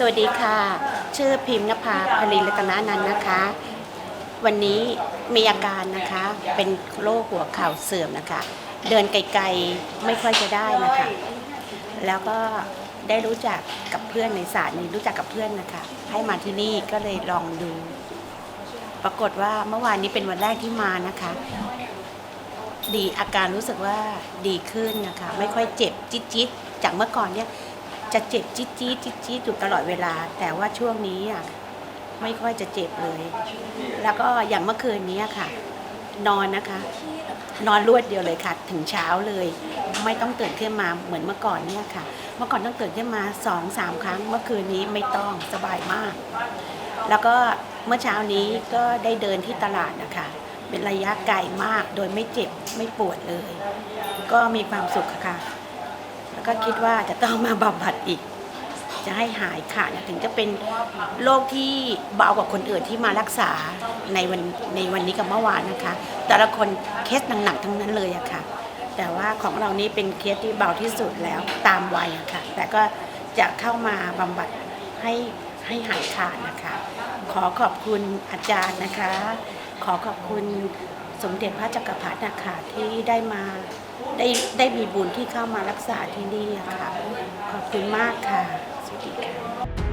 สวัสดีค่ะ ชื่อพิมพ์นภาพลินรัตนานันนะคะ วันนี้มีอาการนะคะ เป็นโรคหัวเข่าเสื่อมนะคะ เดินไกลๆไม่ค่อยจะได้นะคะ แล้วก็ได้รู้จักกับเพื่อนในศาสตร์นี้รู้จักกับเพื่อนนะคะ ให้มาที่นี่ก็เลยลองดู ปรากฏว่าเมื่อวานนี้เป็นวันแรกที่มานะคะ ดีอาการรู้สึกว่าดีขึ้นนะคะ ไม่ค่อยเจ็บจิ๊ดจิ๊ดๆจากเมื่อก่อนเนี่ย จะเจ็บจิ๊ดจิ๊ดจิ๊ดจิ๊ดอยู่ตลอดเวลา แต่ว่าช่วงนี้อะไม่ค่อยจะเจ็บเลย แล้วก็อย่างเมื่อคืนนี้ค่ะ นอนนะคะ นอนรวดเดียวเลยค่ะ ถึงเช้าเลย ไม่ต้องตื่นขึ้นมาเหมือนเมื่อก่อนเนี่ยค่ะ เมื่อก่อนต้องตื่นขึ้นมาสองสามครั้ง เมื่อคืนนี้ไม่ต้องสบายมาก แล้วก็เมื่อเช้านี้ก็ได้เดินที่ตลาดนะคะ เป็นระยะไกลมากโดยไม่เจ็บไม่ปวดเลย ก็มีความสุขค่ะ ก็คิดว่าจะต้องมาบำบัดอีก จะให้หายขาดถึงจะเป็นโรคที่เบากว่าคนอื่นที่มารักษาในวันในวันนี้กับเมื่อวานนะคะ แต่ละคนเคสหนักๆทั้งนั้นเลยอะค่ะ แต่ว่าของเรานี้เป็นเคสที่เบาที่สุดแล้วตามวัยอะค่ะ แต่ก็จะเข้ามาบำบัดให้ให้หายขาดนะคะ ขอขอบคุณอาจารย์นะคะ ขอขอบคุณสมเด็จพระจักรพรรดินะคะที่ได้มา ได้ได้มีบุญที่เข้ามารักษาที่นี่ค่ะ ขอบคุณมากค่ะ สวัสดีค่ะ